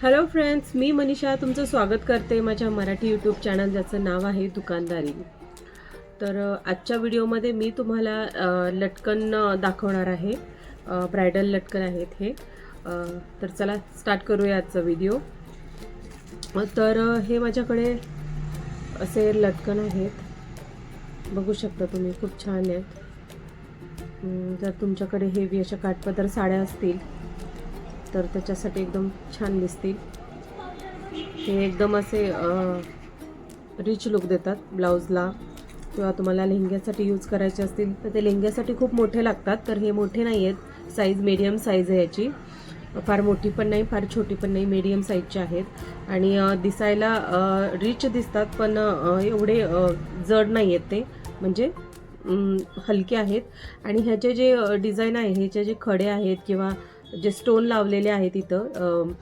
Hello friends मी मनीषा तुमचं स्वागत करते माझ्या मराठी यूट्यूब चॅनल ज्याचं नाव आहे दुकानदारी. तर आजच्या व्हिडिओमध्ये मी तुम्हाला लटकन दाखवणार आहे. ब्रायडल लटकन आहेत हे. तर चला स्टार्ट करूया आजचा व्हिडिओ. तर हे माझ्याकडे असे लटकन आहेत. बघू शकता तुम्ही खूप छान आहेत. जर तुमच्याकडे हेवी अशा काठपदर साड्या असतील तर त्याच्यासाठी एकदम छान दिसतील हे एकदम असे रिच लुक देतात ब्लाऊजला किंवा तुम्हाला लेहंग्यासाठी यूज करायचे असतील तर ते लेहंग्यासाठी खूप मोठे लागतात तर हे मोठे नाही आहेत साईज मीडियम साईज आहे याची. फार मोठी पण नाही फार छोटी पण नाही मीडियम साईजचे आहेत. आणि दिसायला रिच दिसतात पण एवढे जड नाही आहेत ते. म्हणजे हलके आहेत. आणि ह्याचे जे डिझाईन आहे ह्याचे जे खडे आहेत किंवा जे स्टोन लावलेले आहेत इथं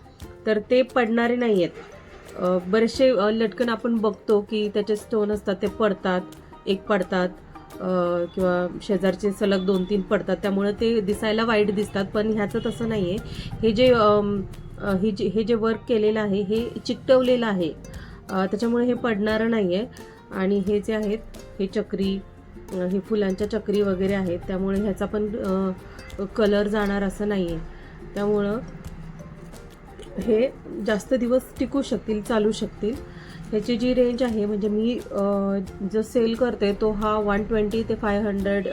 तर ते पडणारे नाही आहेत बरेचसे लटकन आपण बघतो की त्याचे स्टोन असतात ते पडतात एक पडतात किंवा शेजारचे सलग दोन तीन पडतात. त्यामुळे ते दिसायला वाईट दिसतात पण ह्याचं तसं नाही आहे हे जे हे जे हे जे वर्क केलेलं आहे हे चिकटवलेलं आहे. त्याच्यामुळे हे पडणारं नाही आहे आणि हे जे आहेत हे चक्री हे फुलांच्या चक्री वगैरे आहेत. त्यामुळे ह्याचा पण कलर जाणार असं नाही आहे त्यामुळं हे जास्त दिवस टिकू शकतील चालू शकतील. ह्याची जी रेंज आहे म्हणजे मी जो सेल करते तो हा वन ट्वेंटी ते फाय हंड्रेड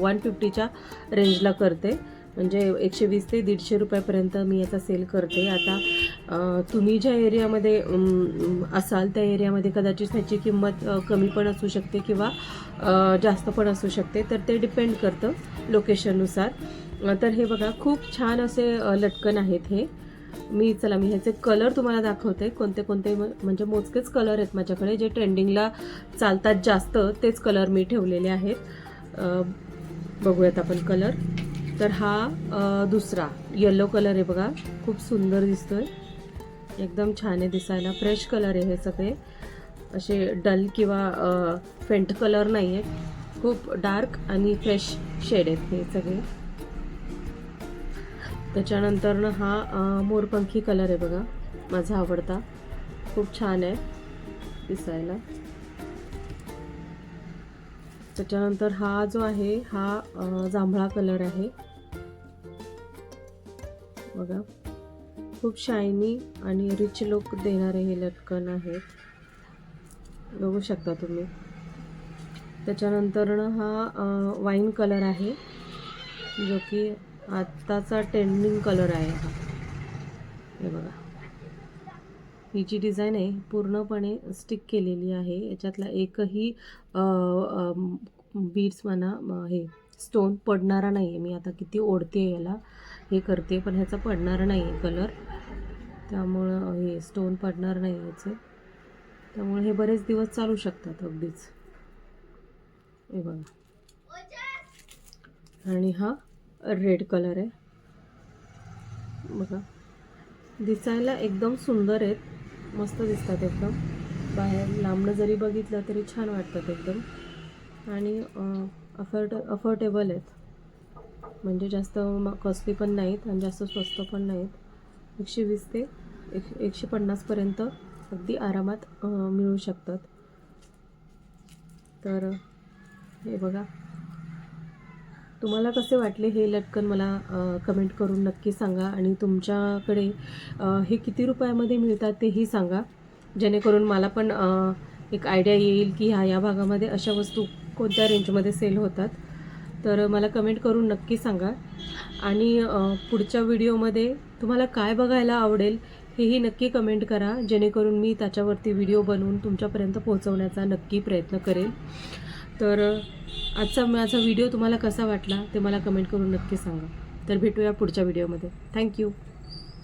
वन फिफ्टीच्या रेंजला करते. म्हणजे एकशे वीस ते दीडशे रुपयापर्यंत मी याचा सेल करते. आता तुम्ही ज्या एरियामध्ये असाल त्या एरियामध्ये कदाचित ह्याची किंमत कमी पण असू शकते किंवा जास्त पण असू शकते. तर ते डिपेंड करतं लोकेशननुसार तर हे बघा खूप छान असे लटकन आहेत हे. मी चला मी ह्याचे कलर तुम्हाला दाखवते. कोणते कोणते म- म्हणजे मोजकेच कलर आहेत माझ्याकडे. जे ट्रेंडिंगला चालतात जास्त तेच कलर मी ठेवलेले आहेत. बघूयात आपण कलर तर हा दुसरा. येलो कलर आहे बघा. खूप सुंदर दिसतोय. एकदम छान आहे दिसायला. फ्रेश कलर आहे हे सगळे. असे डल किंवा फेंट कलर नाही आहेत खूप डार्क आणि फ्रेश शेड आहेत हे सगळे. त्याच्यानंतरनं हा मोरपंखी कलर आहे बघा माझा आवडता. खूप छान आहे दिसायला. त्याच्यानंतर हा जो आहे हा जांभळा कलर आहे. बघा. खूप शायनी आणि रिच लुक देणारे हे लटकन आहेत बघू शकता तुम्ही. त्याच्यानंतरनं हा वाईन कलर आहे जो की आत्ताचा ट्रेंडिंग कलर आहे हा. हे बघा. ही जी डिझाईन आहे पूर्णपणे स्टिक केलेली आहे. याच्यातला एकही बीड्स म्हणा हे स्टोन पडणारा नाही आहे मी आता किती ओढते याला हे करते पण ह्याचा पडणारा नाही आहे कलर त्यामुळं हे स्टोन पडणार नाही याचे. त्यामुळे हे बरेच दिवस चालू शकतात अगदीच हे बघा. आणि हा रेड कलर आहे. बघा. दिसायला एकदम सुंदर आहेत. मस्त दिसतात एकदम. बाहेर लांबणं जरी बघितलं तरी छान वाटतात एकदम. आणि अफोर्ड अफोर्डेबल आहेत. म्हणजे जास्त कॉस्टली पण नाहीत आणि जास्त स्वस्त पण नाहीत. एकशे वीस ते एक एकशे पन्नासपर्यंत अगदी आरामात मिळू शकतात. तर हे बघा. तुम्हाला कसे वाटले हे लटकन मला कमेंट करून नक्की सांगा आणि तुमच्याकडे हे किती रुपयामध्ये मिळतात तेही सांगा. जेणेकरून मला पण एक आयडिया येईल की ह्या या भागामध्ये अशा वस्तू कोणत्या रेंजमध्ये सेल होतात. तर मला कमेंट करून नक्की सांगा. आणि पुढच्या व्हिडिओमध्ये तुम्हाला काय बघायला आवडेल हेही नक्की कमेंट करा. जेणेकरून मी त्याच्यावरती व्हिडिओ बनवून तुमच्यापर्यंत पोहोचवण्याचा नक्की प्रयत्न करेल. तर आजचा माझा व्हिडिओ तुम्हाला कसा वाटला ते मला कमेंट करून नक्की सांगा. तर भेटूया पुढच्या व्हिडिओमध्ये थँक्यू